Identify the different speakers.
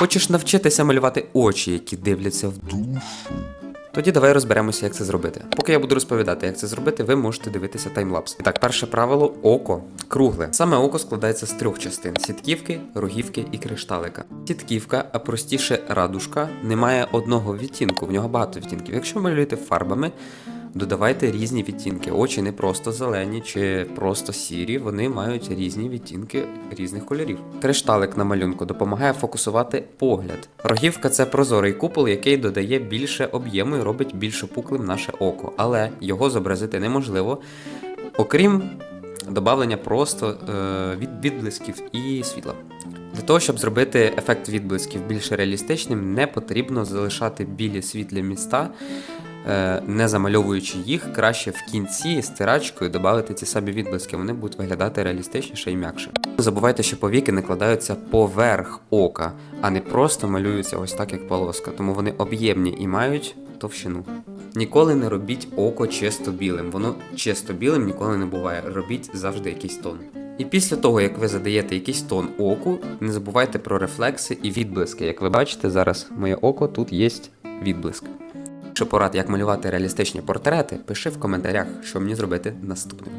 Speaker 1: Хочеш навчитися малювати очі, які дивляться в душу? Тоді давай розберемося, як це зробити. Поки я буду розповідати, як це зробити, ви можете дивитися таймлапс. І так, перше правило око кругле. Саме око складається з трьох частин: сітківки, рогівки і кришталика. Сітківка, а простіше радужка, не має одного відтінку, в нього багато відтінків. Якщо малюєте фарбами, додавайте різні відтінки. Очі не просто зелені чи просто сірі, вони мають різні відтінки різних кольорів. Кришталик на малюнку допомагає фокусувати погляд. Рогівка це прозорий купол, який додає більше об'єму і робить більш опуклим наше око, але його зобразити неможливо, окрім додавлення просто е, від відблисків і світла. Для того, щоб зробити ефект відблисків більш реалістичним, не потрібно залишати білі світлі міста, не замальовуючи їх, краще в кінці стирачкою додати ці самі відблиски. Вони будуть виглядати реалістичніше і м'якше. Не забувайте, що повіки накладаються поверх ока, а не просто малюються ось так, як полоска, тому вони об'ємні і мають товщину. Ніколи не робіть око чисто білим. Воно чисто білим ніколи не буває. Робіть завжди якийсь тон. І після того, як ви задаєте якийсь тон оку, не забувайте про рефлекси і відблиски. Як ви бачите, зараз моє око тут є відблиск. Якщо порад, як малювати реалістичні портрети, пиши в коментарях, що мені зробити наступним.